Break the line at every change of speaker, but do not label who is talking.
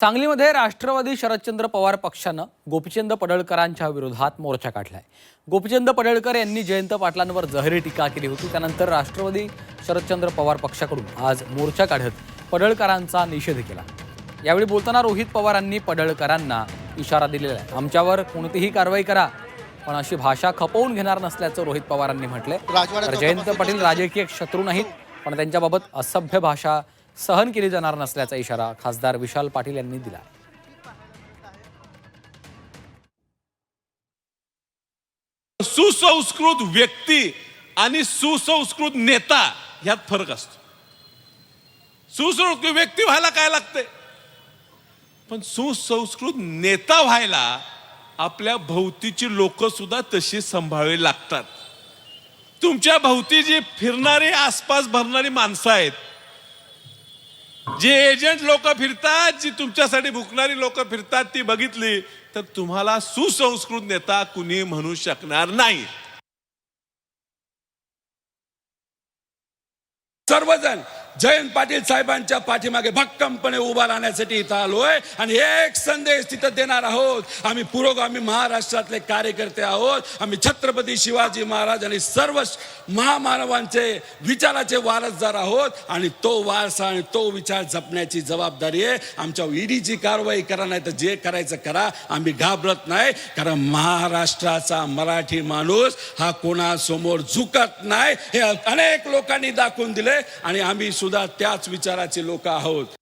सांगलीमध्ये राष्ट्रवादी शरदचंद्र पवार पक्षानं गोपीचंद पडळकरांच्या विरोधात मोर्चा काढलाय. गोपीचंद पडळकर यांनी जयंत पाटलांवर जहरी टीका केली होती. त्यानंतर राष्ट्रवादी शरदचंद्र पवार पक्षाकडून आज मोर्चा काढत पडळकरांचा निषेध केला. यावेळी बोलताना रोहित पवारांनी पडळकरांना इशारा दिलेला आहे. आमच्यावर कोणतीही कारवाई करा पण अशी भाषा खपवून घेणार नसल्याचं रोहित पवारांनी म्हटलंय. तर जयंत पाटील राजकीय शत्रू नाहीत पण त्यांच्याबाबत असभ्य भाषा सहन केली जाणार नसल्याचा इशारा खासदार विशाल पाटील यांनी दिला.
सुसंस्कृत व्यक्ती आणि सुसंस्कृत नेता ह्यात फरक असतो. सुसंस्कृत व्यक्ती व्हायला काय लागतंय? पण सुसंस्कृत नेता व्हायला आपल्या भोवतीची लोक सुद्धा तशी सांभाळावी लागतात. तुमच्या भोवती जी फिरणारी आसपास भरणारी माणसं आहेत जे एजंट लोक फिरतात जी तुमच्यासाठी भुकणारी लोक फिरतात ती बघितली तर तुम्हाला सुसंस्कृत नेता कुणी म्हणू शकणार नाही.
सर्वजण जयंत पाटील साहेबांच्या पाठीमागे भक्कमपणे उभा राहण्यासाठी इथं आलोय. आणि एक संदेश तिथं देणार आहोत. आम्ही पुरोगामी महाराष्ट्रातले कार्यकर्ते आहोत. आम्ही छत्रपती शिवाजी महाराज आणि सर्व महामानवांचे विचाराचे वारसदार आहोत. आणि तो वारसा आणि तो विचार जपण्याची जबाबदारी आहे. आमच्या ईडीची कारवाई करा नाही तर जे करायचं करा. आम्ही घाबरत नाही. कारण महाराष्ट्राचा मराठी माणूस हा कोणासमोर झुकत नाही. हे अनेक लोकांनी दाखवून दिले. आणि आम्ही सुद्धा त्याच विचाराचे लोक आहोत.